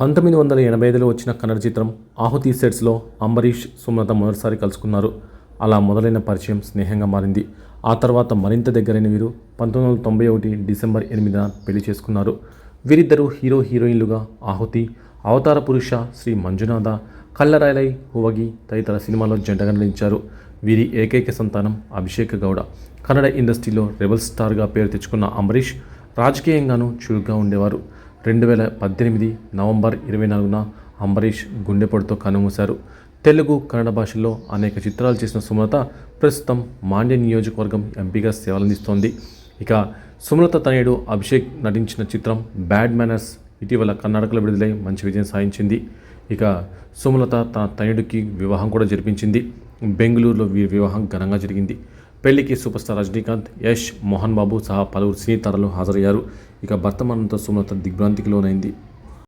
పంతొమ్మిది వందల ఎనభై ఐదులో వచ్చిన కన్నడ చిత్రం ఆహుతి సెట్స్లో అంబరీష్ సుమలత మొదటిసారి కలుసుకున్నారు. అలా మొదలైన పరిచయం స్నేహంగా మారింది. ఆ తర్వాత మరింత దగ్గరైన వీరు పంతొమ్మిది వందల తొంభై ఒకటి డిసెంబర్ ఎనిమిదిన పెళ్ళి చేసుకున్నారు. వీరిద్దరూ హీరో హీరోయిన్లుగా ఆహుతి అవతార పురుష శ్రీ మంజునాథ కల్లరాయలై హువగి తదితర సినిమాల్లో జంటగా నటించారు. వీరి ఏకైక సంతానం అభిషేక్ గౌడ. కన్నడ ఇండస్ట్రీలో రెబల్ స్టార్గా పేరు తెచ్చుకున్న అంబరీష్ రాజకీయంగానూ చురుగ్గా ఉండేవారు. రెండు వేల పద్దెనిమిది నవంబర్ ఇరవై నాలుగున అంబరీష్ గుండెపోటుతో కనుమూశారు తెలుగు కన్నడ భాషల్లో అనేక చిత్రాలు చేసిన సుమలత ప్రస్తుతం మాండ్య నియోజకవర్గం ఎంపీగా సేవలందిస్తోంది. ఇక సుమలత తనయుడు అభిషేక్ నటించిన చిత్రం బ్యాడ్ మేనర్స్ ఇటీవల కర్ణాటకలో విడుదలై మంచి విజయం సాధించింది. ఇక సుమలత తన తనయుడికి వివాహం కూడా జరిపించింది. బెంగళూరులో వీరి వివాహం ఘనంగా జరిగింది. పెళ్ళికి సూపర్ స్టార్ రజనీకాంత్ యష్ మోహన్ బాబు సహా పలువురు సినీ తారలు హాజరయ్యారు. ఇక భర్త మరణంతో సుమలత దిగ్భ్రాంతికి లోనైంది.